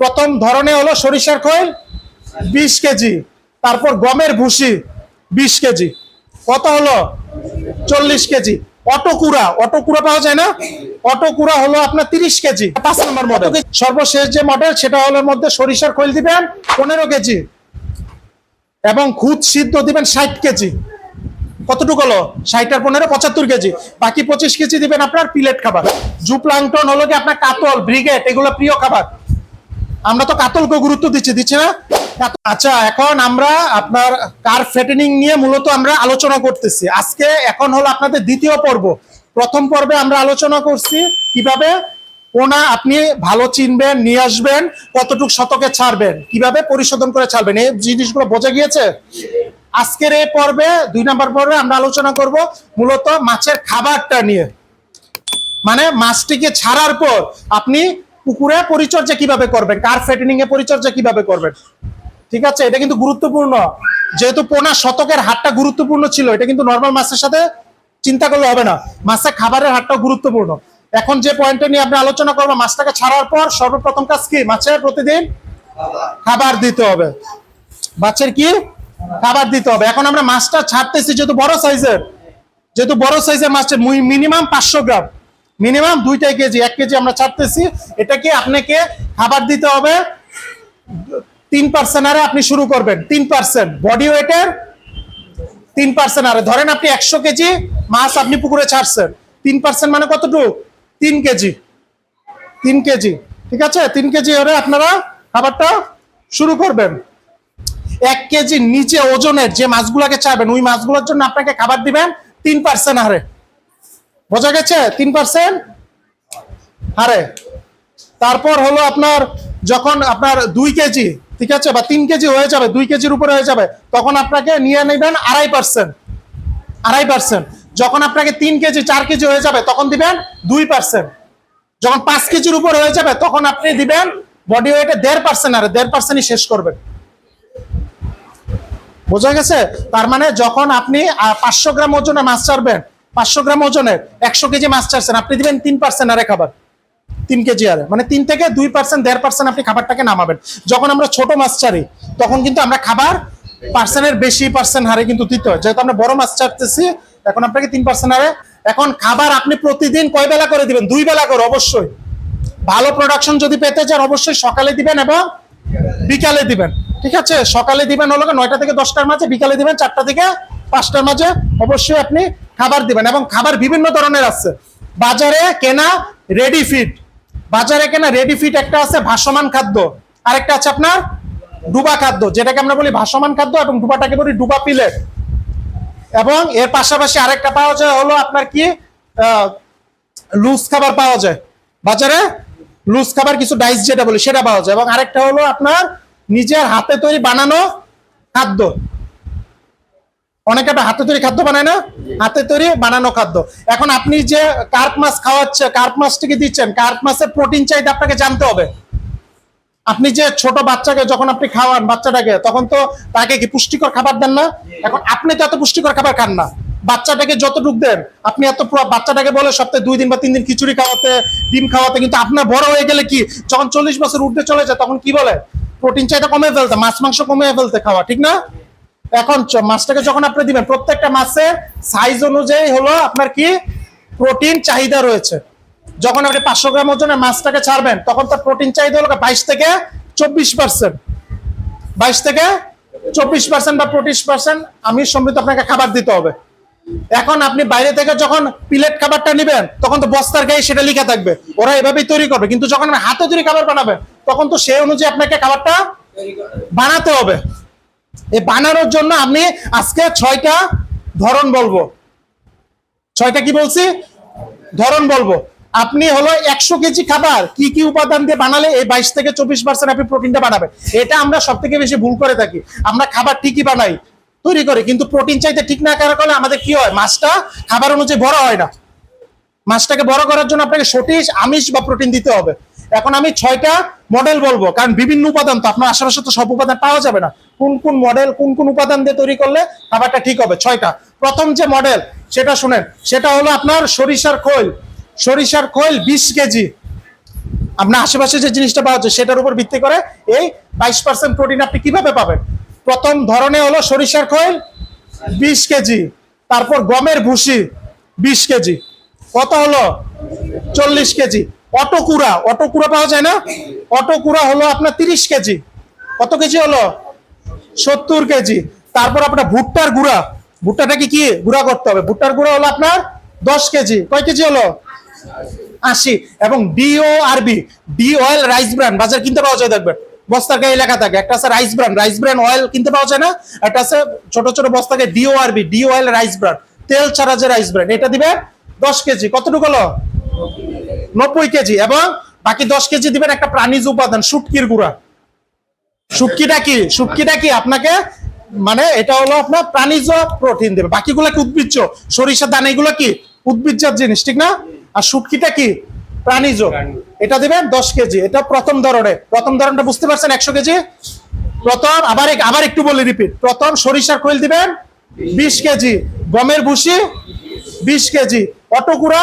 প্রথম ধরনে হলো সরিষার খৈল বিশ কেজি। তারপর গমের ভুসি বিশ কেজি। কত হলো? চল্লিশ কেজি। অটোকুরা অটোকুরা পাওয়া যায় না? অটোকুরা হলো আপনার তিরিশ কেজি। পাঁচ নম্বর মডেল সর্বশেষ যে মডেল সেটা হলো মধ্যে সরিষার খৈল দিবেন পনেরো কেজি এবং খুদ সিদ্ধ দিবেন ষাট কেজি। কতটুকু হলো? ষাট আর পনেরো পঁচাত্তর কেজি। বাকি পঁচিশ কেজি দিবেন আপনার পিলেট খাবার। জুপ্লাংটন হলো কি আপনার কাতল ব্রিগেড এগুলো প্রিয় খাবার। আমরা তো কাতলকে গুরুত্ব দিচ্ছি দিচ্ছি না? আচ্ছা এখন আমরা আপনার কার ফেটেনিং নিয়ে মূলত আমরা আলোচনা করতেছি। আজকে এখন হলো আপনাদের দ্বিতীয় পর্ব। প্রথম পর্বে আমরা আলোচনা করছি কীভাবে ওনা আপনি ভালো চিনবেন, নিয়ে আসবেন, কতটুক শতকে ছাড়বেন, কীভাবে পরিশোধন করে ছাড়বেন, এই জিনিসগুলো বোঝা গিয়েছে? আজকের এই পর্বে, দুই নম্বর পর্বে আমরা আলোচনা করব মূলত মাছের খাবারটা নিয়ে। মানে মাছটিকে ছাড়ার পর আপনি পুকুরে পরিচর্যা কীভাবে করবেন? কার ফেটেনিং এ পরিচর্যা কীভাবে করবেন? ঠিক আছে? এটা কিন্তু গুরুত্বপূর্ণ। যেহেতু পোনা শতকের হারটা গুরুত্বপূর্ণ ছিল, এটা কিন্তু নর্মাল মাছের সাথে চিন্তা করলে হবে না। মাছের খাবারের হারটাও গুরুত্বপূর্ণ। এখন যে পয়েন্টটা নিয়ে আপনি আলোচনা করব, মাছটাকে ছাড়ার পর সর্বপ্রথম কাজ কি? মাছের প্রতিদিন খাবার দিতে হবে। মাছের কি? খাবার দিতে হবে। এখন আমরা মাছটা ছাড়তেছি, যেহেতু বড় সাইজের যেহেতু বড় সাইজের মাছটা মিনিমাম পাঁচশো গ্রাম। মিনিমাম দুইটাই কেজি, এক কেজি আমরা ছাড়তেছি। এটাকে আপনাকে খাবার দিতে হবে। তিন পার্সেন্ট আরে আপনি শুরু করবেন, তিন পার্সেন্ট বডি ওয়েটের তিন পার্সেন্ট আরে। ধরেন আপনি একশো কেজি মাছ আপনি পুকুরে ছাড়ছেন। তিন পার্সেন্ট মানে কতটুকু? তিন কেজি। তিন কেজি। ঠিক আছে? তিন কেজি হলে আপনারা খাবারটা শুরু করবেন। এক কেজি নিচে ওজনের যে মাছগুলোকে চাবেন ওই মাছগুলোর জন্য আপনাকে খাবার দিবেন তিন পার্সেন্ট হারে বোঝা গেছে? তিন পার্সেন্ট হারে তারপর হলো আপনার যখন আপনার দুই কেজি, ঠিক আছে? বা তিন কেজি হয়ে যাবে, দুই কেজির উপরে হয়ে যাবে, তখন আপনাকে নিয়ে নেবেন আড়াই পার্সেন্ট আড়াই পার্সেন্ট যখন আপনাকে তিন কেজি, চার কেজি হয়ে যাবে, তখন দিবেন দুই পার্সেন্ট যখন পাঁচ কেজির উপর হয়ে যাবে, তখন আপনি দিবেন বডি ওয়েটে দেড় পার্সেন্ট আর দেড় পার্সেন্টই শেষ করবেন। বোঝা গেছে? তার মানে যখন আপনি পাঁচশো গ্রাম ওজনে মাছ ছাড়বেন পাঁচশো গ্রাম ওজনের একশো কেজি মাছ ছাড়ছেন আপনি দিবেন তিন পার্সেন্ট আরে খাবার। তিন কেজি আরে মানে তিন থেকে দুই পার্সেন্ট দেড় পার্সেন্ট আপনি খাবারটাকে নামাবেন। যখন আমরা ছোট মাছ ছাড়ি তখন কিন্তু আমরা খাবার পার্সেন্টের বেশি পার্সেন্ট হারে কিন্তু দিতে হয়। যেহেতু আমরা বড় মাছ ছাড়তেছি এখন আপনাকে তিন পার্সেন্ট হারে। এখন খাবার আপনি প্রতিদিন কয় বেলা করে দিবেন? দুই বেলা করে, অবশ্যই। ভালো প্রোডাকশন যদি পেতে চান, অবশ্যই সকালে দিবেন এবং বিকালে দিবেন। ঠিক আছে? সকালে দিবেন হলো নয়টা থেকে দশটার মাঝে, বিকালে দিবেন চারটা থেকে পাঁচটার মাঝে। অবশ্যই আপনি খাবার দিবেন এবং খাবার বিভিন্ন ধরনের আছে। বাজারে কেনা রেডি ফিড বাজারে কেনা রেডি ফিড একটা আছে ভাসমান খাদ্য। আরেকটা আছে আপনার ডুবা খাদ্য, যেটাকে আমরা বলি ভাসমান খাদ্য এবং ডুবাটাকে বলি ডুবা পিলেট এবং এর পাশাপাশি আরেকটা পাওয়া যায় হলো আপনার কি লুজ খাবার পাওয়া যায়। বাজারে লুজ খাবার কিছু ডাইস যেটা বলি সেটা পাওয়া যায়। এবং আরেকটা হলো আপনার নিজের হাতে তৈরি বানানো খাদ্য। অনেকে একটা হাতে তৈরি খাদ্য বানায় না? হাতে তৈরি বানানো খাদ্য। এখন আপনি যে কার্প মাছ খাওয়াচ্ছে, কার্প মাছটিকে দিচ্ছেন, কার্প মাছের প্রোটিন চাহিদা আপনাকে জানতে হবে। আপনি যে ছোট বাচ্চাকে যখন আপনি খাওয়ান, বাচ্চাটাকে, তখন তো তাকে কি পুষ্টিকর খাবার দেন না? এখন আপনি তো এত পুষ্টিকর খাবার খান না। বাচ্চাটাকে যতটুক দেন, আপনি এত বাচ্চাটাকে বলে সপ্তাহে দুই দিন বা তিন দিন খিচুড়ি খাওয়াতে, ডিম খাওয়াতে, কিন্তু আপনার বড় হয়ে গেলে কি? যখন চল্লিশ বছর উঠতে চলে যায়, তখন কি বলে? প্রোটিন চাহিদা কমে ফেলতে, মাছ মাংস কমে ফেলতে খাওয়া, ঠিক না? এখন মাছটাকে যখন আপনি দিবেন, প্রত্যেকটা মাছের সাইজ অনুযায়ী হলো আপনার কি? প্রোটিন চাহিদা রয়েছে। যখন আপনি পাঁচশো গ্রাম ওজনের মাছটাকে ছাড়বেন, তখন তার প্রোটিন চাহিদা হলো বাইশ থেকে চব্বিশ পার্সেন্ট বাইশ থেকে চব্বিশ পার্সেন্ট বা পঁচিশ পার্সেন্ট আমি সমৃদ্ধ আপনাকে খাবার দিতে হবে। এখন আপনি বাইরে থেকে যখন প্লেট খাবারটা নেবেন, তখন তো বস্তার গায়ে সেটা লিখা থাকবে। ওরা এভাবেই তৈরি করবে। কিন্তু যখন হাতে তৈরি খাবার বানাবেন, তখন তো সেই অনুযায়ী আপনাকে খাবারটা বানাতে হবে। এই বানানোর জন্য আমি আজকে ছয়টা ধরন বলব। ছয়টা কি বলছি? ধরন বলব। আপনি হলো একশো কেজি খাবার কি কি উপাদান দিয়ে বানালে এই বাইশ থেকে চব্বিশ পার্সেন্ট আপনি প্রোটিনটা বানাবেন। এটা আমরা সব থেকে বেশি ভুল করে থাকি। আমরা খাবার ঠিকই বানাই, তৈরি করে, কিন্তু প্রোটিন চাইতে ঠিক না করার কারণে আমাদের কি হয়? মাছটা খাবার অনুযায়ী বড় হয় না। মাছটাকে বড় করার জন্য আপনাকে সঠিক আমিষ বা প্রোটিন দিতে হবে। এখন আমি ছয়টা মডেল বলব, কারণ বিভিন্ন উপাদান তো আপনার আশেপাশে তো সব উপাদান পাওয়া যাবে না। কোন কোন মডেল কোন কোন উপাদান দিয়ে তৈরি করলে খাবারটা ঠিক হবে? ছয়টা। প্রথম যে মডেল সেটা শুনেন, সেটা হলো আপনার সরিষার খৈল। সরিষার খৈল বিশ কেজি। আপনার আশেপাশে যে জিনিসটা পাওয়া যায়, সেটার উপর ভিত্তি করে এই বাইশ পার্সেন্ট প্রোটিন আপনি কীভাবে পাবেন? প্রথম ধরনে হলো সরিষার খৈল, বিশ কেজি। তারপর গমের ভুসি, বিশ কেজি। কত হলো? চল্লিশ কেজি। অটোকুড়া অটোকুড়া পাওয়া যায় না? অটোকুড়া হলো আপনার তিরিশ কেজি। কত কেজি হলো? সত্তর কেজি। তারপর আপনার ভুট্টার গুঁড়া। ভুট্টাটাকে কি? গুঁড়া করতে হবে। ভুট্টার গুঁড়া হলো আপনার দশ কেজি। কয় কেজি হলো? আশি। এবং deo RB D oil rice brand বাজার কিনতে পাওয়া যায় দেখবেন। বস্তার গায়ে লেখা থাকে। একটা আছে rice brand rice brand oil কিনতে পাওয়া যায় না। একটা আছে ছোট ছোট বস্তাকে DO RB D oil rice brand তেল ছাড়া যে রাইস ব্র্যান্ড এটা দিবেন দশ কেজি। কতটুকু হলো? নব্বই কেজি এবং বাকি দশ কেজি দিবেন একটা প্রাণীজ উপাদান শুটকির গুঁড়া। শুটকিটা কি? শুটকিটা কি আপনাকে মানে এটা হলো আপনার প্রাণীজ প্রোটিন দেবে। বাকিগুলো কি উদ্ভিজ্জ? সরিষার দানা এগুলো কি? উদ্ভিজ্জাত জিনিস ঠিক না? আর শুটকিটা কি? প্রাণীজ। এটা দিবেন দশ কেজি। এটা প্রথম ধরনের। প্রথম ধরনটা বুঝতে পারছেন একশো কেজি? প্রথম আবার আবার একটু বলে রিপিট। প্রথম সরিষার খৈল দিবেন বিশ কেজি। গমের ভুসি বিশ কেজি। অটো গুঁড়া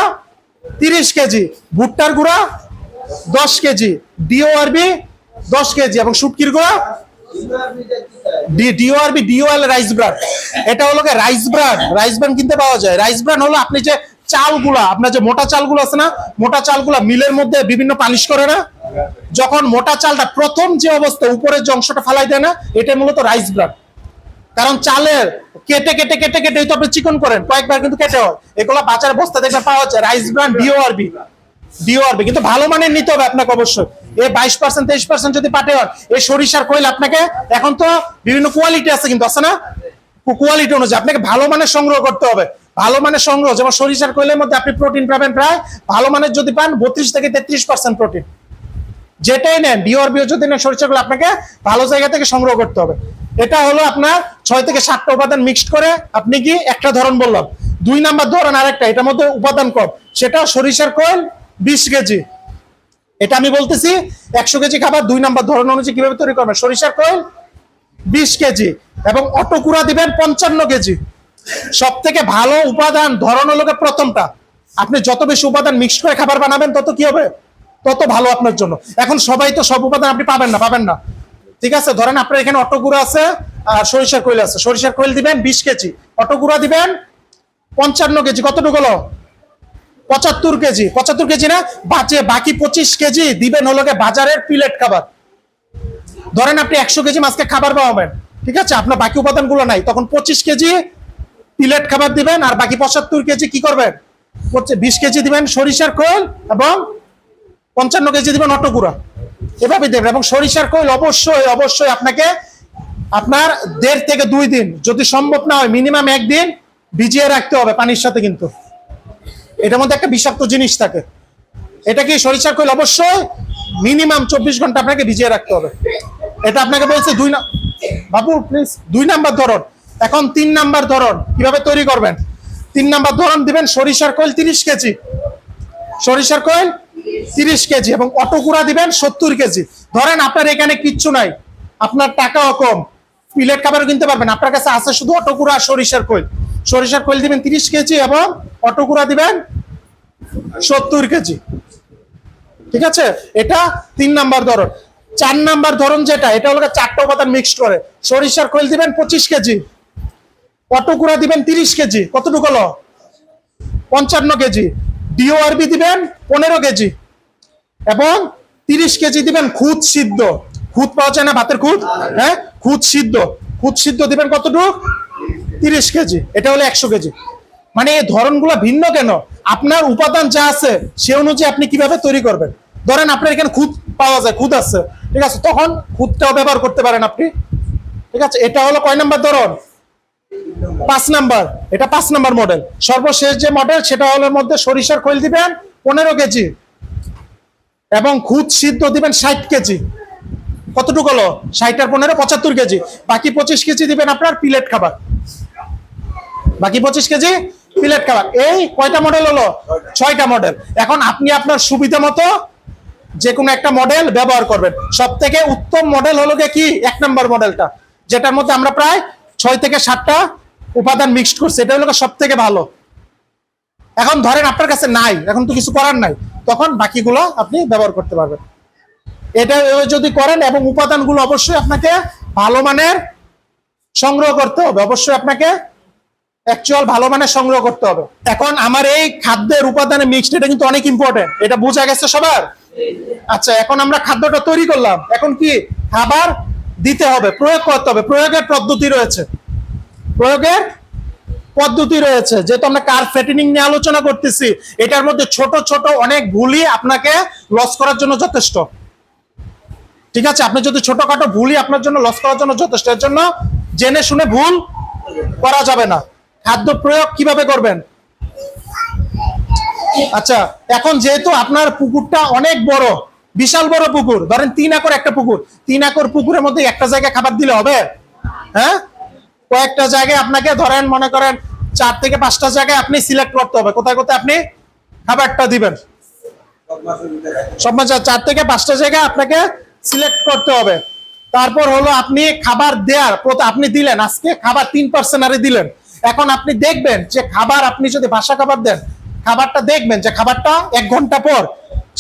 তিরিশ কেজি, ভুট্টার গুঁড়া দশ কেজি ডিওআরবি দশ কেজি এবং শুটকির গুঁড়া ডিওআরবি ডিওএল রাইস ব্রান এটা হলো রাইস ব্রান রাইস ব্রান কিনতে পাওয়া যায়। রাইস ব্রান হলো আপনি যে চালগুলা, আপনার যে মোটা চালগুলো আছে না, মোটা চালগুলা মিলের মধ্যে বিভিন্ন পালিশ করে না, যখন মোটা চালটা প্রথম যে অবস্থা উপরের যে অংশটা ফালাই দেয় না এটা মূলত রাইস ব্রান কারণ চালের কেটে কেটে কেটে কেটে তো আপনি চিকন করেন, কয়েকবার কিন্তু কেটে হয়। এগুলো বাজারে বস্তা দেখবেন পাওয়া যায়, রাইস ব্রান ডিওআরবি ডিওআরবি কিন্তু ভালো মানের নিতে হবে আপনাকে অবশ্যই। এই বাইশ পার্সেন্ট তেইশ পার্সেন্ট যদি পাটে হয় এই সরিষার কইল আপনাকে এখন তো বিভিন্ন কোয়ালিটি আছে কিন্তু, আছে না? কোয়ালিটি অনুযায়ী আপনাকে ভালো মানের সংগ্রহ করতে হবে। ভালো মানের সংগ্রহ, যেমন সরিষার কইলের মধ্যে আপনি প্রোটিন পাবেন প্রায়, ভালো মানের যদি পান, বত্রিশ থেকে তেত্রিশ পার্সেন্ট প্রোটিন যেটাই নেন ডিওরবিও যদি নেন সরিষাগুলো আপনাকে ভালো জায়গা থেকে সংগ্রহ করতে হবে। এটা হলো আপনার ছয় থেকে সাতটা উপাদান মিক্সড করে আপনি কি একটা ধরন বললাম। দুই নাম্বার ধরন আরেকটা, এটার মধ্যে উপাদান কম। সেটা সরিষার কোয়েল বিশ কেজি। এটা আমি বলতেছি, একশো কেজি খাবার, দুই নাম্বার ধরন অনুযায়ী কীভাবে তৈরি করবেন? সরিষার কোয়েল বিশ কেজি এবং অটোকুড়া দিবেন পঞ্চান্ন কেজি। সব থেকে ভালো উপাদান ধরন হলো প্রথমটা। আপনি যত বেশি উপাদান মিক্স করে খাবার বানাবেন, তত কি হবে? তত ভালো আপনার জন্য। এখন সবাই তো সব উপাদান আপনি পাবেন না পাবেন না। ঠিক আছে? ধরেন আপনার এখানে অটোগুড়া আছে, আর সরিষার কোয়েল আছে। সরিষার কোয়েল দিবেন বিশ কেজি। অটোগুড়া দিবেন পঞ্চান্ন কেজি। কতটুকু হলো? পঁচাত্তর কেজি। পঁচাত্তর কেজি না? বাঁচে বাকি পঁচিশ কেজি দিবেন হলো বাজারের প্লেট খাবার। ধরেন আপনি একশো কেজি মাছকে খাবার পাবেন ঠিক আছে? আপনার বাকি উপাদানগুলো নাই। তখন পঁচিশ কেজি প্লেট খাবার দিবেন, আর বাকি পঁচাত্তর কেজি কি করবেন? বিশ কেজি দিবেন সরিষার খোল এবং পঞ্চান্ন কেজি দিবেন অটোগুড়া এভাবে দেবেন এবং সরিষার খোল অবশ্যই অবশ্যই আপনাকে আপনার দেড় থেকে দুই দিন যদি সম্ভব না হয়, মিনিমাম একদিন ভিজিয়ে রাখতে হবে পানির সাথে কিন্তু। এটার মধ্যে একটা বিষাক্ত জিনিস থাকে। এটা কি সরিষার খৈল? অবশ্যই মিনিমাম চব্বিশ ঘণ্টা আপনাকে ভিজিয়ে রাখতে হবে। এটা আপনাকে বলছে দুই না বাবু প্লিজ দুই নাম্বার ধরন। এখন তিন নাম্বার ধরন। কীভাবে তৈরি করবেন? তিন নাম্বার ধরন দিবেন সরিষার কয়েল তিরিশ কেজি। সরিষার কয়েল তিরিশ কেজি এবং অটোকুড়া দিবেন সত্তর কেজি। ধরেন আপনার এখানে কিচ্ছু নাই। আপনার টাকাও কম। প্লেট খাবারও কিনতে পারবেন। আপনার কাছে আছে শুধু অটোকুড়া আর সরিষার কয়েল সরিষার কয়েল দিবেন তিরিশ কেজি এবং অটোকুড়া দিবেন সত্তর কেজি। ঠিক আছে? এটা তিন নাম্বার ধরন। চার নাম্বার ধরন যেটা, এটা হলো চারটা উপাদান মিক্সড করে। সরিষার খৈল দিবেন পঁচিশ কেজি। অটোকুড়া দিবেন তিরিশ কেজি। কতটুকু হলো? পঞ্চান্ন কেজি। ডিওআরবি দিবেন পনেরো কেজি এবং তিরিশ কেজি দিবেন খুদ সিদ্ধ। খুদ পাওয়া যায় না ভাতের খুদ? হ্যাঁ? খুদ সিদ্ধ। খুদ সিদ্ধ দিবেন কতটুকু? তিরিশ কেজি। এটা হলো একশো কেজি। মানে এই ধরনগুলো ভিন্ন কেন? আপনার উপাদান যা আছে, সে অনুযায়ী আপনি কীভাবে তৈরি করবেন? ধরেন আপনার এখানে খুদ পাওয়া যায়, খুদ আছে। ঠিক আছে? তখন খুদটাও ব্যবহার করতে পারেন আপনি। ঠিক আছে? এটা হলো কয় নাম্বার ধরন? পাঁচ নাম্বার, এটা পাঁচ নাম্বার মডেল সর্বশেষ যে মডেল সেটা হলো এর মধ্যে সরিষার খৈল দিবেন পনেরো কেজি এবং খুদ সিদ্ধ দিবেন ষাট কেজি। কতটুকু হলো? ষাট আর পনেরো, পঁচাত্তর কেজি। বাকি পঁচিশ কেজি দিবেন আপনার প্লেট খাবার। বাকি পঁচিশ কেজি প্লেট খাবার। এই কয়টা মডেল হলো? ছয়টা মডেল এখন আপনি আপনার সুবিধা মতো যে কোনো একটা মডেল ব্যবহার করবেন। সব থেকে উত্তম মডেল হলো কি? এক নম্বর মডেলটা যেটার মধ্যে আমরা প্রায় ছয় থেকে সাতটা উপাদান মিক্সড করছে। এটা হলো সব থেকে ভালো। এখন ধরেন আপনার কাছে নাই, এখন তো কিছু করার নাই, তখন বাকিগুলো আপনি ব্যবহার করতে পারবেন। এটা যদি করেন এবং উপাদানগুলো অবশ্যই আপনাকে ভালো মানের সংগ্রহ করতে হবে। অবশ্যই আপনাকে অ্যাকচুয়াল ভালো মানের সংগ্রহ করতে হবে। এখন আমার এই খাদ্যের উপাদানে মিক্সড এটা কিন্তু অনেক ইম্পর্টেন্ট এটা বোঝা গেছে সবার? আচ্ছা এখন আমরা খাদ্যটা তৈরি করলাম। এখন কি? খাবার দিতে হবে, প্রয়োগ করতে হবে। প্রয়োগের পদ্ধতি রয়েছে। প্রয়োগের পদ্ধতি রয়েছে। যেহেতু আমরা কার ফ্যাটেনিং নিয়ে আলোচনা করতেছি, এটার মধ্যে ছোট ছোট অনেক ভুলই আপনাকে লস করার জন্য যথেষ্ট। ঠিক আছে? আপনি যদি ছোটখাটো ভুলই আপনার জন্য লস করার জন্য যথেষ্ট, এর জন্য জেনে শুনে ভুল করা যাবে না। খাদ্য প্রয়োগ কীভাবে করবেন? আচ্ছা এখন যেহেতু আপনার পুকুরটা অনেক বড় বিশাল বড় পুকুর। ধরেন তিন একর একটা পুকুর। তিন একর পুকুরের মধ্যে একটা জায়গায় খাবার দিলে হবে? হ্যাঁ? কয়েকটা জায়গায় আপনাকে ধরেন, মনে করেন, চার থেকে পাঁচটা জায়গায় আপনি সিলেক্ট করতে হবে। কোথায় কোথায় আপনি খাবারটা দিবেন? সব চার থেকে পাঁচটা জায়গায় আপনাকে সিলেক্ট করতে হবে। তারপর হলো আপনি খাবার দেওয়ার আপনি দিলেন, আজকে খাবার তিন পার্সেন্ট আরে দিলেন। এখন আপনি দেখবেন যে খাবার, আপনি যদি বাসা খাবার দেন, খাবারটা দেখবেন যে খাবারটা এক ঘণ্টা পর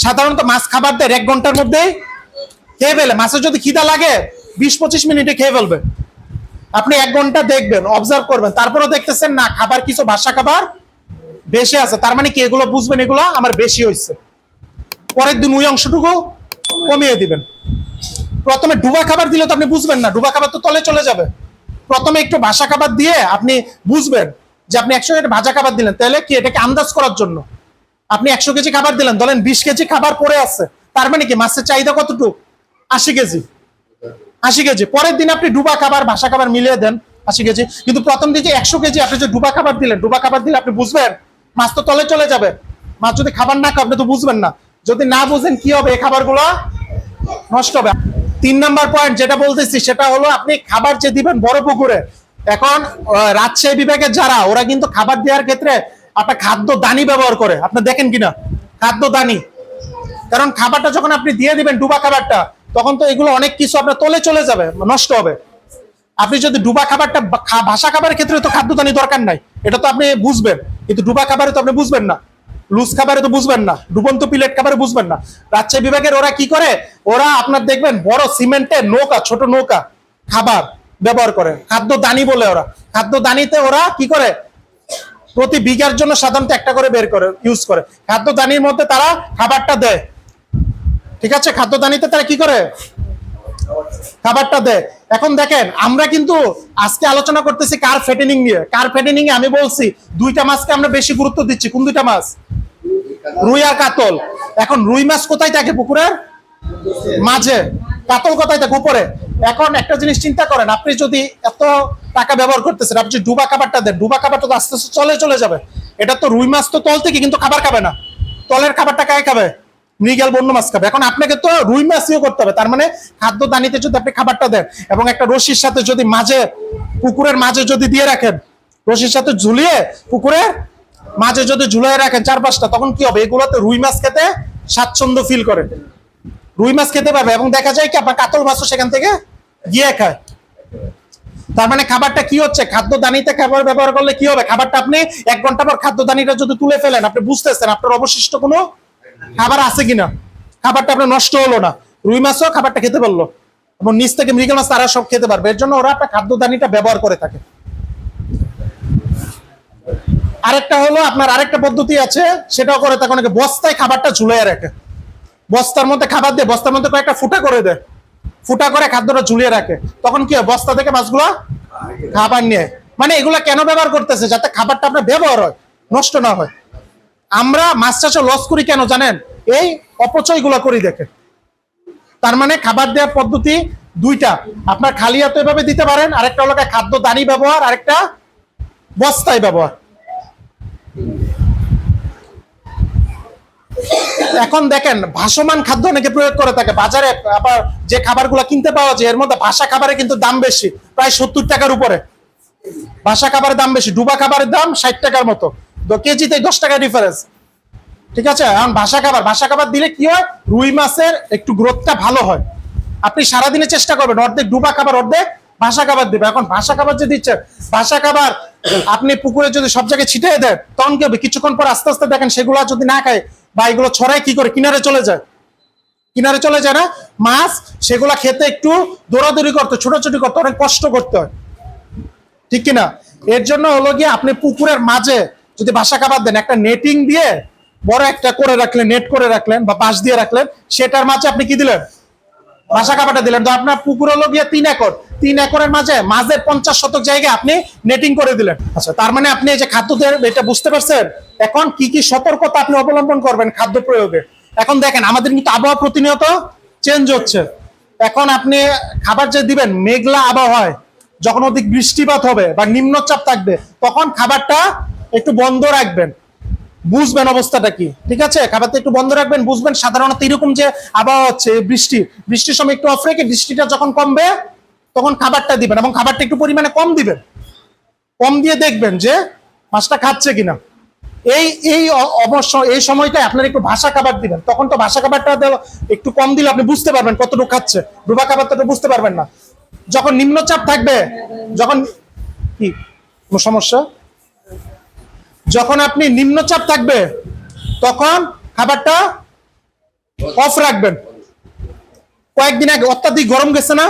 সাধারণত মাছ খাবার দেয় এক ঘণ্টার মধ্যেই খেয়ে ফেলে। মাছের যদি খিদা লাগে, বিশ পঁচিশ মিনিটে খেয়ে ফেলবে। আপনি এক ঘণ্টা দেখবেন অবজার্ভ করবেন। তারপরে দেখতেছেন, না, খাবার কিছু বাসা খাবার বেশি আছে। তার মানে কি, এগুলো বুঝবেন, এগুলো আমার বেশি হয়েছে পরের দিন ওই অংশটুকু কমিয়ে দিবেন। প্রথমে ডুবা খাবার দিলে তো আপনি বুঝবেন না। ডুবা খাবার তো তলে চলে যাবে। প্রথমে একটু ভাষা খাবার দিয়ে আপনি বুঝবেন যে আপনি কেজি ভাজা খাবার দিলেন। তাহলে কি, এটাকে আন্দাজ করার জন্য? আপনি একশো কেজি খাবার দিলেন, ধরেন বিশ কেজি খাবার পরে আছে, তার মানে কি মাছের চাহিদা কতটুকু? আশি কেজি। আশি কেজি। পরের দিন আপনি ডুবা খাবার ভাষা খাবার মিলিয়ে দেন আশি কেজি। কিন্তু প্রথম দিকে একশো কেজি আপনি যে ডুবা খাবার দিলেন, ডুবা খাবার দিলে আপনি বুঝবেন, মাছ তো তলে চলে যাবে। মাছ যদি খাবার না খায়, আপনি তো বুঝবেন না। যদি না বুঝেন, কি হবে? এই খাবারগুলো নষ্ট হবে। তিন নাম্বার পয়েন্ট যেটা বলতেছি, সেটা হলো আপনি খাবার যে দিবেন বড় পুকুরে, এখন রাজশাহী বিভাগের যারা, ওরা কিন্তু খাবার দেওয়ার ক্ষেত্রে আপনার খাদ্য দানি ব্যবহার করে। আপনি দেখেন কিনা? খাদ্য দানি। কারণ খাবারটা যখন আপনি দিয়ে দিবেন, ডুবা খাবারটা, তখন তো এগুলো অনেক কিছু আপনার তলে চলে যাবে, নষ্ট হবে। আপনি যদি ডুবা খাবারটা ভাষা খাবারের ক্ষেত্রে তো খাদ্যদানি দরকার নাই। এটা তো আপনি বুঝবেন। কিন্তু ডুবা খাবারে তো আপনি বুঝবেন না। লুজ খাবারে তো বুঝবেন না। ডুবন্ত প্লেট খাবারে বুঝবেন না। রাজশাহী বিভাগের ওরা কি করে? ওরা আপনার দেখবেন, বড় সিমেন্টের নৌকা, ছোট নৌকা খাবার ব্যবহার করে। খাদ্য দানি বলে ওরা। খাদ্য দানিতে ওরা কি করে? প্রতি বিঘার জন্য সাধারণত একটা করে বের করে ইউজ করে। খাদ্য দানির মধ্যে তারা খাবারটা দেয়। ঠিক আছে? খাদ্য দানিতে তারা কি করে? খাবারটা দেয়। এখন দেখেন, আমরা কিন্তু আজকে আলোচনা করতেছি কার ফেটেনিং নিয়ে। কার ফেটেনিং এ আমি বলছি, দুইটা মাছকে আমরা বেশি গুরুত্ব দিচ্ছি। কোন দুইটা মাছ? রুই আর কাতল। এখন রুই মাছ কোথায় থাকে পুকুরের? মাঝে। কোথায় থাকে উপরে এখন একটা জিনিস চিন্তা করেন, আপনি যদি এত টাকা ব্যবহার করতেছেন, আপনি যদি ডুবা খাবারটা দেন, ডুবা খাবারটা তো আস্তে আস্তে চলে চলে যাবে। এটা তো রুই মাছ তো তল থেকে কিন্তু খাবার খাবে না। তলের খাবারটা কায় খাবে? মৃগেল বন্য মাছ খাবে। এখন আপনাকে তো রুই মাছও করতে হবে, তার মানে খাদ্য দানিতে যদি আপনি খাবারটা দেন এবং একটা রশির সাথে যদি মাঝে পুকুরের মাঝে যদি দিয়ে রাখেন, রশির সাথে ঝুলিয়ে পুকুরের মাঝে যদি ঝুলিয়ে রাখেন চার পাঁচটা তখন কি হবে? এগুলোতে রুই মাছ খেতে স্বাচ্ছন্দ্য ফিল করে। রুই মাছ খেতে পারবে এবং দেখা যায় কি আপনার কাতল মাছও সেখান থেকে গিয়ে খায়। তার মানে খাবারটা কি হচ্ছে? খাদ্য দানিতে খাবার ব্যবহার করলে কি হবে? খাবারটা আপনি এক ঘণ্টা পর খাদ্য দানিটা যদি তুলে ফেলেন, আপনি বুঝতেছেন আপনার অবশিষ্ট কোনো খাবার আছে কিনা? খাবারটা আপনার নষ্ট হলো না। রুই মাছও খাবারটা খেতে পারল। এবং নিচ থেকে মৃগেল মাছ তারা সব খেতে পারবে। এর জন্য ওরা আপনার খাদ্য দানিটা ব্যবহার করে থাকে। আরেকটা হলো আপনার আরেকটা পদ্ধতি আছে, সেটাও করে থাকে। অনেকে বস্তায় খাবারটা ঝুলিয়ে রাখে। বস্তার মধ্যে খাবার দিয়ে বস্তার মধ্যে কয়েকটা ফুটা করে দেয় ফুটা করে খাদ্যটা ঝুলিয়ে রাখে। তখন কি হয়? বস্তা থেকে মাছগুলো খাবার নিয়ে মানে এগুলা কেন ব্যবহার করতেছে? যাতে খাবারটা আপনার ব্যবহার হয়, নষ্ট না হয়। আমরা মাছ চাষে লস করি কেন জানেন? এই অপচয়গুলো করি দেখে। তার মানে খাবার দেওয়ার পদ্ধতি দুইটা। আপনার খালি হাতে এভাবে দিতে পারেন, আরেকটা হলো খাদ্য দানি ব্যবহার, আরেকটা বস্তায় ব্যবহার। এখন দেখেন, ভাসমান খাদ্য অনেকে প্রয়োগ করে থাকে। বাজারে আবার যে খাবারগুলো কিনতে পাওয়া যায়, এর মধ্যে ভাষা খাবারের কিন্তু দাম বেশি, প্রায় সত্তর টাকার উপরে। ভাষা খাবারের দাম বেশি, ডুবা খাবারের দাম ষাট টাকার মতো। কেজিতে দশ টাকা ডিফারেন্স ঠিক আছে? এখন ভাষা খাবার ভাষা খাবার দিলে কি হয়? রুই মাছের একটু গ্রোথটা ভালো হয়। আপনি সারাদিনে চেষ্টা করবেন, অর্ধেক ডুবা খাবার, অর্ধেক ভাষা খাবার দিবে। এখন ভাষা খাবার যে দিচ্ছে ভাষা খাবার, আপনি পুকুরে যদি সব জায়গায় ছিটিয়ে দেন তখন কি হবে কিছুক্ষণ পর আস্তে আস্তে দেখেন সেগুলো যদি না খায়, বা এগুলো ছড়ায় কি করে? কিনারে চলে যায়। কিনারে চলে যায় না? মাছ, সেগুলা খেতে একটু দৌড়াদৌড়ি করতে, ছোটাছুটি করতে, অনেক কষ্ট করতে হয়। ঠিক কিনা? এর জন্য হলো গিয়ে আপনি পুকুরের মাঝে যদি বাসা খাবার দেন, একটা নেটিং দিয়ে বড় একটা করে রাখলেন, নেট করে রাখলেন, বা বাঁশ দিয়ে রাখলেন, সেটার মাঝে আপনি কি দিলেন? বাসা খাবারটা দিলেন। তো আপনার পুকুর হলো গিয়ে তিন একর। তিন একরের মাঝে মাঝে পঞ্চাশ শতক জায়গায় আপনি নেটিং করে দিলেন। আচ্ছা তার মানে আপনি এই যে খাদ্য দেন, এটা বুঝতে পারছেন? এখন কি কি সতর্কতা আপনি অবলম্বন করবেন খাদ্য প্রয়োগে? এখন দেখেন আমাদের কিন্তু আবহাওয়া প্রতিনিয়ত চেঞ্জ হচ্ছে। এখন আপনি খাবার যে দিবেন মেঘলা আবহাওয়ায় যখন অধিক বৃষ্টিপাত হবে বা নিম্নচাপ থাকবে তখন খাবারটা একটু বন্ধ রাখবেন। বুঝবেন অবস্থাটা কি ঠিক আছে? খাবারটা একটু বন্ধ রাখবেন বুঝবেন সাধারণত এরকম যে আবহাওয়া হচ্ছে বৃষ্টি। বৃষ্টির সময় একটু অফ রেখে বৃষ্টিটা যখন কমবে তখন খাবারটা দিবেন এবং খাবারটা একটু পরিমাণে কম দিবেন। কম দিয়ে দেখবেন যে মাছটা খাচ্ছে কিনা। এই এই অবশ্য এই সময়টায় আপনার একটু ভাষা খাবার দিবেন। তখন তো ভাষা খাবারটা একটু কম দিলে আপনি বুঝতে পারবেন কতটুকু খাচ্ছে। ডুবা খাবারটা তো বুঝতে পারবেন না। যখন নিম্নচাপ থাকবে, যখন কি? কোনো সমস্যা? যখন আপনি নিম্নচাপ থাকবে, তখন খাবারটা অফ রাখবেন। কয়েকদিন আগে অত্যাধিক গরম গেছে না?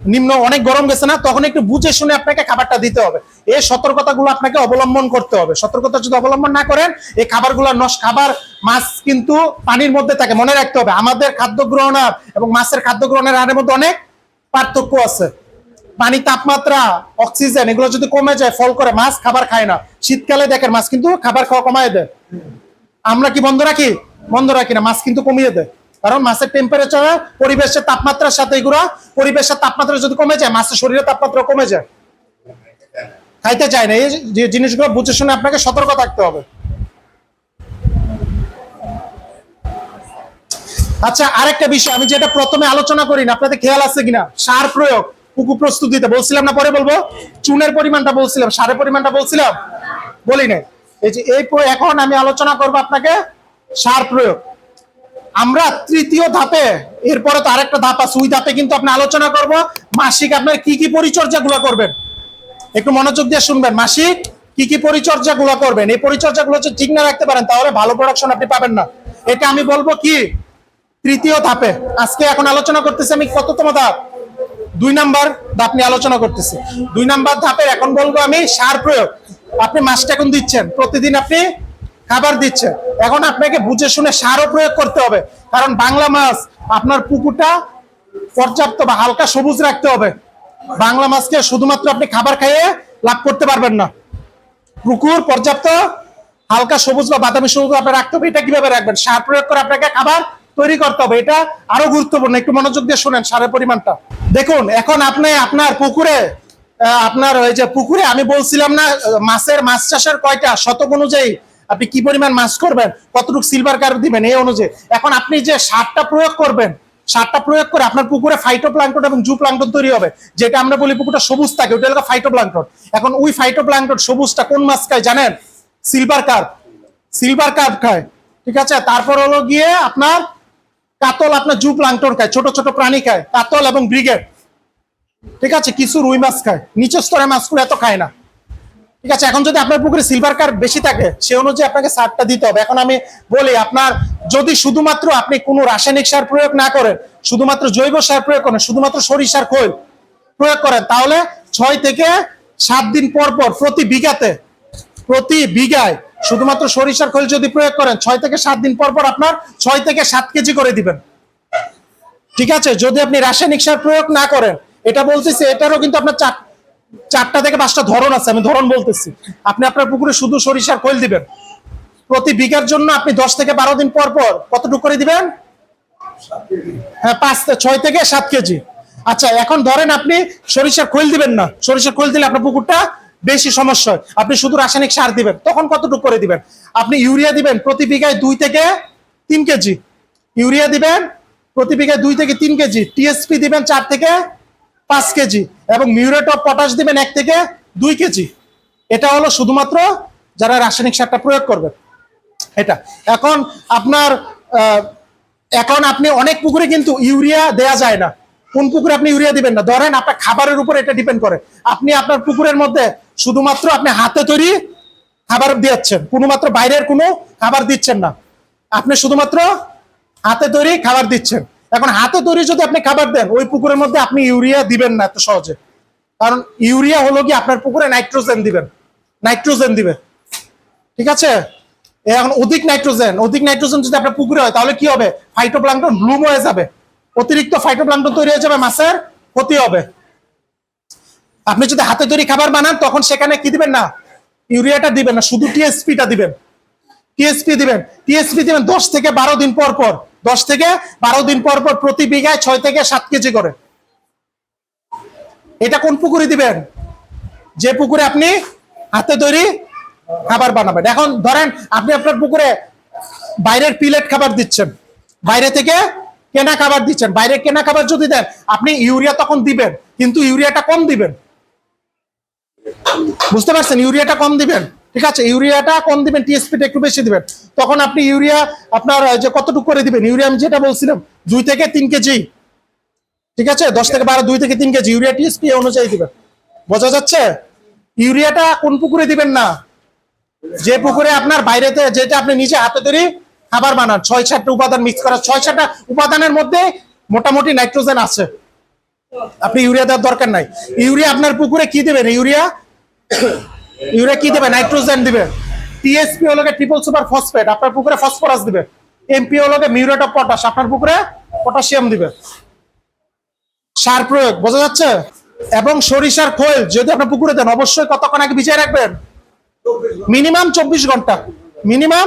নিম্ন অনেক গরম গেছে না, তখন একটু বুঝে শুনে আপনাকে খাবারটা দিতে হবে। এই সতর্কতাগুলো আপনাকে অবলম্বন করতে হবে। সতর্কতা যদি অবলম্বন না করেন, এই খাবারগুলো নষ্ট খাবার, মাছ কিন্তু পানির মধ্যে থাকে, মনে রাখতে হবে। আমাদের খাদ্য গ্রহণার এবং মাছের খাদ্য গ্রহণের হারের মধ্যে অনেক পার্থক্য আছে। পানি তাপমাত্রা, অক্সিজেন এগুলো যদি কমে যায়, ফল করে, মাছ খাবার খায় না। শীতকালে দেখেন, মাছ কিন্তু খাবার খাওয়া কমায় দেয়। আমরা কি বন্ধ রাখি? বন্ধ রাখি না, মাছ কিন্তু কমিয়ে দেয়। কারণ মাছের টেম্পারেচার পরিবেশের তাপমাত্রার সাথে এগুলো, পরিবেশের তাপমাত্রা যদি কমে যায়, মাছের শরীরের তাপমাত্রা কমে যায়। খাইতে চায় না। এই জিনিসগুলো বুঝে শুনে আপনাকে সতর্ক থাকতে হবে। আচ্ছা আরেকটা বিষয়, আমি যেটা প্রথমে আলোচনা করি না, আপনাদের খেয়াল আছে কিনা? সার প্রয়োগ পুকু প্রস্তুতিতে বলছিলাম না, পরে বলব? চুনের পরিমাণটা বলছিলাম, সারের পরিমাণটা বলছিলাম? বলি নাই। এই যে এই এখন আমি আলোচনা করব আপনাকে সার প্রয়োগ। আমরা তৃতীয় ধাপে, এরপরে তো আরেকটা ধাপ আছে, ওই ধাপে কিন্তু আপনি আলোচনা করব। মাসিক আপনার কি কি পরিচর্যা গুলো করবেন? একটু মনোযোগ দিয়ে শুনবেন। মাসিক কি কি পরিচর্যা গুলো করবেন? এই পরিচর্যা গুলো যদি ঠিক না রাখতে পারেন, তাহলে ভালো প্রোডাকশন আপনি পাবেন না। এটা আমি বলব কি? তৃতীয় ধাপে, আজকে এখন আলোচনা করতেছি আমি কততম ধাপ? দুই নাম্বার ধাপ নিয়ে আলোচনা করতেছি। দুই নাম্বার ধাপে এখন বলব আমি সার প্রয়োগ। আপনি মাসটা এখন দিচ্ছেন। প্রতিদিন আপনি খাবার দিচ্ছেন এখন আপনাকে বুঝে শুনে সারও প্রয়োগ করতে হবে। কারণ বাংলা মাছ, আপনার পুকুরটা পর্যাপ্ত বা হালকা সবুজ রাখতে হবে। বাংলা মাছকে শুধুমাত্র আপনি খাবার খাইয়ে লাভ করতে পারবেন না। পুকুর পর্যাপ্ত, হালকা সবুজ বা বাদামি সবুজ আপনি রাখতে হবে, এটা কীভাবে রাখবেন? সার প্রয়োগ করে আপনাকে খাবার তৈরি করতে হবে। এটা আরও গুরুত্বপূর্ণ। একটু মনোযোগ দিয়ে শোনেন সারের পরিমাণটা। দেখুন, এখন আপনি আপনার পুকুরে আপনার ওই যে পুকুরে, আমি বলছিলাম না, মাছের, মাছ চাষের কয়টা শতক অনুযায়ী আপনি কি পরিমাণ মাছ করবেন? কতটুকু সিলভার কার্ভ দিবেন? এই অনুযায়ী। এখন আপনি যে সারটা প্রয়োগ করবেন, সারটা প্রয়োগ করে আপনার পুকুরে ফাইটো ফাইটোপ্লাঙ্কটন এবং জু প্লাঙ্কটন তৈরি হবে, যেটা আমরা বলি পুকুরটা সবুজ থাকে, ওটা হলো ফাইটোপ্লাঙ্কটন এখন ওই ফাইটো ফাইটোপ্লাঙ্কটন সবুজটা কোন মাছ খায় জানেন? সিলভার কার্ভ সিলভার কার্ভ খায়, ঠিক আছে? তারপর হলো গিয়ে আপনার কাতল, আপনার জু প্লাঙ্কটন খায়, ছোট ছোট প্রাণী খায়, কাতল এবং ব্রিগেড, ঠিক আছে? কিছু রুই মাছ খায়। নিচের স্তরের মাছগুলো এত খায় না। ঠিক আছে, এখন যদি আপনার পুকুরে সিলভার কার বেশি থাকে, সে অনুযায়ী আপনাকে সারটা দিতে হবে। এখন আমি বলি, আপনার যদি শুধুমাত্র আপনি কোনো রাসায়নিক সার প্রয়োগ না করেন, শুধুমাত্র জৈব সার প্রয়োগ করেন, শুধুমাত্র সরিষার খোল প্রয়োগ করেন, তাহলে ছয় থেকে সাত দিন পর পর প্রতি বিঘাতে, প্রতি বিঘায় শুধুমাত্র সরিষার খোল যদি প্রয়োগ করেন, ছয় থেকে সাত দিন পর পর আপনার ছয় থেকে সাত কেজি করে দিবেন। ঠিক আছে, যদি আপনি রাসায়নিক সার প্রয়োগ না করেন, এটা বলতেছি, এটারও কিন্তু আপনার চার চারটা থেকে পাঁচটা ধরন আছে, আমি ধরন বলতেছি। আপনি আপনার পুকুরে শুধু সরিষার খৈল দিবেন। প্রতি বিঘার জন্য আপনি দশ থেকে বারো দিন পর পর কতটুকু করে দিবেন? হ্যাঁ পাঁচ ছয় থেকে সাত কেজি। আচ্ছা এখন ধরেন আপনি সরিষার খৈল দিবেন না। সরিষার খৈল দিলে আপনার পুকুরটা বেশি সমস্যা হয়। আপনি শুধু রাসায়নিক সার দিবেন, তখন কতটুকু করে দিবেন? আপনি ইউরিয়া দিবেন প্রতি বিঘায় দুই থেকে তিন কেজি। ইউরিয়া দিবেন প্রতি বিঘায় দুই থেকে তিন কেজি। টিএসপি দিবেন চার থেকে পাঁচ কেজি এবং মিউরেট অফ পটাশ দিবেন এক থেকে দুই কেজি। এটা হলো শুধুমাত্র যারা রাসায়নিক সারটা প্রয়োগ করবেন। এটা। এখন আপনার এখন আপনি অনেক পুকুরে কিন্তু ইউরিয়া দেয়া যায় না। কোন পুকুরে আপনি ইউরিয়া দিবেন না? ধরেন আপনার খাবারের উপর এটা ডিপেন্ড করে। আপনি আপনার পুকুরের মধ্যে শুধুমাত্র আপনি হাতে তৈরি খাবার দিচ্ছেন কোনো মাত্র বাইরের কোনো খাবার দিচ্ছেন না। আপনি শুধুমাত্র হাতে তৈরি খাবার দিচ্ছেন। এখন হাতে তৈরি যদি আপনি খাবার দেন, ওই পুকুরের মধ্যে আপনি ইউরিয়া দিবেন না এত সহজে। কারণ ইউরিয়া হলো কি আপনার পুকুরে নাইট্রোজেন দিবেন। নাইট্রোজেন দিবে। ঠিক আছে? এখন অধিক নাইট্রোজেন অধিক নাইট্রোজেন যদি আপনার পুকুরে হয়, তাহলে কি হবে? ফাইটোপ্লাঙ্কটন ব্লুম হয়ে যাবে। অতিরিক্ত ফাইটোপ্লাঙ্কটন তৈরি হয়ে যাবে, মাছের ক্ষতি হবে। আপনি যদি হাতে তৈরি খাবার বানান, তখন সেখানে কি দিবেন না? ইউরিয়াটা দিবেন না, শুধু টিএসপিটা দিবেন। টিএসপি দিবেন। টিএসপি দিবেন দশ থেকে বারো দিন পর পর। দশ থেকে বারো দিন পর পর প্রতি বিঘায় ছয় থেকে সাত কেজি করে। এটা কোন পুকুরে দিবেন? যে পুকুরে আপনি হাতে তৈরি খাবার বানাবেন। এখন ধরেন আপনি আপনার পুকুরে বাইরের পিলেট খাবার দিচ্ছেন। বাইরে থেকে কেনা খাবার দিচ্ছেন। বাইরে কেনা খাবার যদি দেন, আপনি ইউরিয়া তখন দিবেন, কিন্তু ইউরিয়াটা কম দিবেন। বুঝতে পারছেন? ইউরিয়াটা কম দিবেন। ঠিক আছে, ইউরিয়াটা কম দিবেন, টিএসপিটা একটু বেশি দিবেন। তখন আপনি ইউরিয়া আপনার যে কতটুকু করে দিবেন? ইউরিয়া আমি যেটা বলছিলাম, দুই থেকে তিন কেজি। ঠিক আছে, দশ থেকে বারো, দুই থেকে তিন কেজি। ইউরিয়া, টিএসপি অনুযায়ী দিবেন। বোঝা যাচ্ছে? ইউরিয়াটা কোন পুকুরে দিবেন না? যে পুকুরে আপনার বাইরেতে যেটা আপনি নিজে হাতে তৈরি খাবার বানান, ছয় সাতটা উপাদান মিক্স করা, ছয় সাতটা উপাদানের মধ্যে মোটামুটি নাইট্রোজেন আছে। আপনি ইউরিয়া দেওয়ার দরকার নাই। ইউরিয়া আপনার পুকুরে কি দেবেন? ইউরিয়া ইউরিয়া কি দেবে? নাইট্রোজেন দিবে। টিএসপি হলো ট্রিপল সুপার ফসফেট আপনার পুকুরে ফসফরাস দিবে। এমপি হলো মিউরেট অফ পটাশ আপনার পুকুরে পটাশিয়াম দিবে। সার প্রয়োগ, বোঝা যাচ্ছে? এবং সরিষার খোল, যদি আপনার পুকুরে দেন, অবশ্যই কতক্ষণ আগে ভিজিয়ে রাখবেন? মিনিমাম চব্বিশ ঘণ্টা। মিনিমাম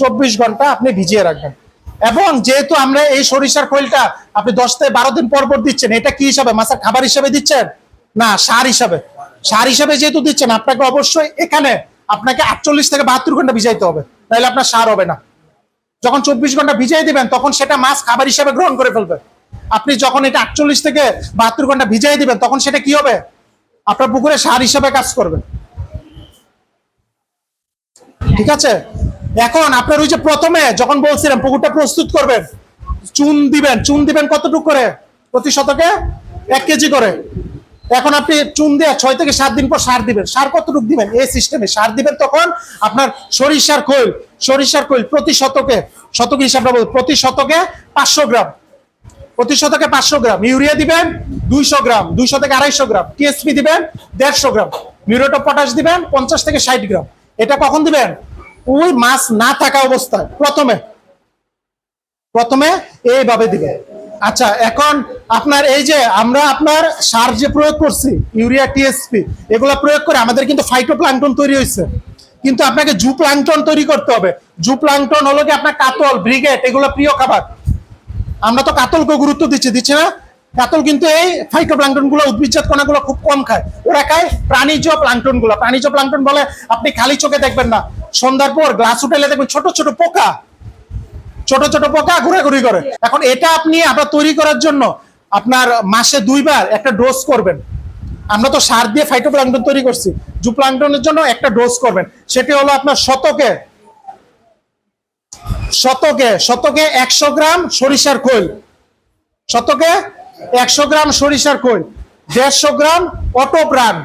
চব্বিশ ঘণ্টা আপনি ভিজিয়ে রাখবেন। এবং যেহেতু আমরা এই সরিষার খোলটা আপনি দশ থেকে বারো দিন পর পর দিচ্ছেন, এটা কি হিসাবে? মাছের খাবার হিসাবে দিচ্ছেন? না, সার হিসাবে। সার হিসাবে যেহেতু দিচ্ছেন, আপনাকে অবশ্যই এখানে আপনাকে আটচল্লিশ থেকে বাহাত্তর ঘণ্টা ভিজাইতে হবে। নাহলে আপনার সার হবে না। যখন চব্বিশ ঘণ্টা ভিজাই দিবেন, তখন সেটা মাছ খাবার হিসাবে গ্রহণ করে ফেলবে। আপনি যখন এটা আটচল্লিশ থেকে বাহাত্তর ঘণ্টা ভিজাই দিবেন, তখন সেটা কি হবে? আপনার পুকুরে সার হিসাবে কাজ করবে। ঠিক আছে? এখন আপনার ওই যে প্রথমে যখন বলছিলাম, পুকুরটা প্রস্তুত করবেন, চুন দিবেন। চুন দিবেন কতটুকু করে? প্রতি শতকে এক কেজি করে। এখন আপনি চুন দিয়ে ছয় থেকে সাত দিন পর সার দিবেন। সার কতটুকু দিবেন? এই সিস্টেমে সার দিবেন তখন আপনার সরিষার খৈল সরিষার খৈল প্রতি শতকে শতকে হিসাবটা বল প্রতি শতকে পাঁচশো গ্রাম। প্রতি শতকে পাঁচশো গ্রাম। ইউরিয়া দিবেন দুইশো গ্রাম, দুইশো থেকে আড়াইশো গ্রাম। টিএসপি দিবেন দেড়শো গ্রাম। মিউরেট অফ পটাশ দিবেন পঞ্চাশ থেকে ষাট গ্রাম। এটা কখন দিবেন? ওই মাছ না থাকা অবস্থায়। প্রথমে প্রথমে এইভাবে দিবেন। আচ্ছা এখন আপনার এই যে আমরা আপনার সার যে প্রয়োগ করছি, ইউরিয়া টিএসপি এগুলো প্রয়োগ করে আমাদের কিন্তু ফাইটোপ্লাঙ্কটন তৈরি হয়েছে। কিন্তু আপনাকে জু প্লাঙ্কটন তৈরি করতে হবে। জু প্লাঙ্কটন হলো কি আপনার কাতল, ব্রিগেড, এগুলো প্রিয় খাবার। আমরা তো কাতলকে গুরুত্ব দিচ্ছি দিচ্ছি না? কাতল কিন্তু এই ফাইটোপ্লাঙ্কটনগুলো উদ্ভিদজাত কণাগুলো খুব কম খায়। ওরা খায় প্রাণীজ প্লাঙ্কটনগুলো। প্রাণীজ প্লাঙ্কটন বলে আপনি খালি চোখে দেখবেন না। সন্ধ্যার পর গ্লাস উঠেলে দেখবেন ছোট ছোট পোকা। ছোট ছোট পোকা ঘোরাঘুরি করে। এখন এটা আপনি আপনার তৈরি করার জন্য আপনার মাসে দুইবার একটা ডোজ করবেন। আমরা তো সার দিয়ে ফাইটোপ্লাঙ্কটন তৈরি করছি। জু প্লাঙ্কটনের জন্য একটা ডোজ করবেন। সেটি হলো আপনার শতকে শতকে শতকে একশো গ্রাম সরিষার খৈল। শতকে একশো গ্রাম সরিষার খৈল, দেড়শো gram auto bran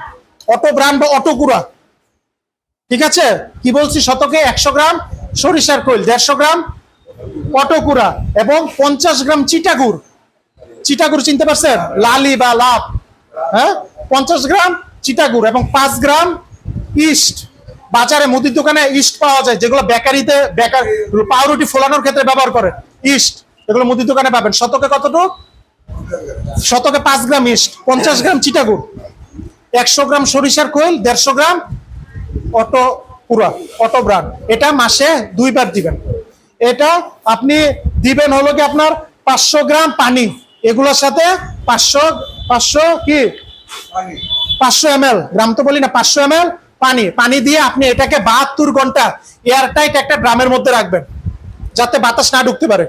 auto bran বা অটো গুঁড়া ঠিক আছে? কি বলছি? শতকে একশো গ্রাম সরিষার খৈল, দেড়শো গ্রাম অটো কুড়া এবং পঞ্চাশ গ্রাম চিটাগুড়। চিটাগুড় চিনতে পারছেন? লালি বা লাভ হ্যাঁ? পঞ্চাশ গ্রাম চিটাগুড় এবং পাঁচ গ্রাম ইস্ট। বাজারে মুদির দোকানে ইস্ট পাওয়া যায়, যেগুলো বেকারিতে বেকার পাউরুটি ফোলানোর ক্ষেত্রে ব্যবহার করে ইস্ট, এগুলো মুদির দোকানে পাবেন। শতকে কতটুকু? শতকে পাঁচ গ্রাম ইস্ট, পঞ্চাশ গ্রাম চিটাগুড়। একশো গ্রাম সরিষার খোল, দেড়শো গ্রাম অটো পুরা অটো ব্রান্ড। এটা মাসে দুইবার দিবেন। এটা আপনি দিবেন হলো কি আপনার পাঁচশো গ্রাম পানি। এগুলোর সাথে পাঁচশো পাঁচশো কি? পাঁচশো এম গ্রাম তো বলি না পাঁচশো এম পানি। পানি দিয়ে আপনি এটাকে বাহাত্তর ঘণ্টা এয়ারটাইট একটা ড্রামের মধ্যে রাখবেন যাতে বাতাস না ঢুকতে পারে।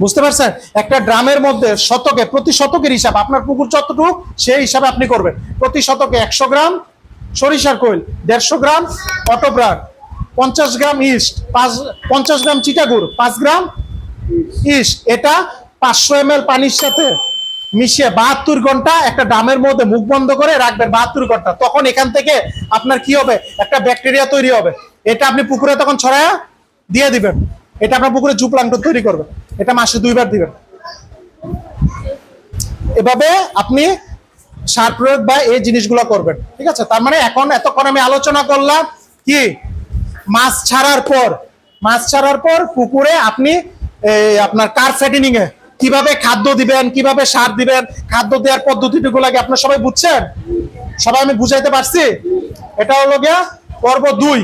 বুঝতে পারছেন? একটা ড্রামের মধ্যে শতকে প্রতি শতকের হিসাব আপনার পুকুর যতটুকু সেই হিসাবে আপনি করবেন। প্রতি শতকে একশো গ্রাম সরিষার কোয়েল দেড়শো গ্রাম অটোব্রান পঞ্চাশ গ্রাম ইস্ট, পাঁচ, পঞ্চাশ গ্রাম চিটাগুড় পাঁচ গ্রাম ইস্ট। এটা পাঁচশো এম পানির সাথে মিশিয়ে বাহাত্তর ঘণ্টা একটা ডামের মধ্যে মুখ বন্ধ করে রাখবেন বাহাত্তর ঘণ্টা। তখন এখান থেকে আপনার কি হবে? একটা ব্যাকটেরিয়া তৈরি হবে। এটা আপনি পুকুরে তখন ছড়ায় দিয়ে দিবেন। এটা আপনার পুকুরে জু প্লান্টন তৈরি করবেন। এটা মাসে দুইবার দিবেন। এভাবে আপনি সার প্রয়োগ বা এই জিনিসগুলো করবেন। ঠিক আছে? তার মানে এখন এতক্ষণ আমি আলোচনা করলাম কি মাছ ছাড়ার পর, মাছ ছাড়ার পর পুকুরে আপনি আপনার কার ফ্যাটেনিং এ কীভাবে খাদ্য দিবেন, কীভাবে সার দিবেন, খাদ্য দেওয়ার পদ্ধতিটুকু লাগে আপনার সবাই বুঝছেন? সবাই আমি বুঝাইতে পারছি? এটা হলো গিয়া পর্ব দুই।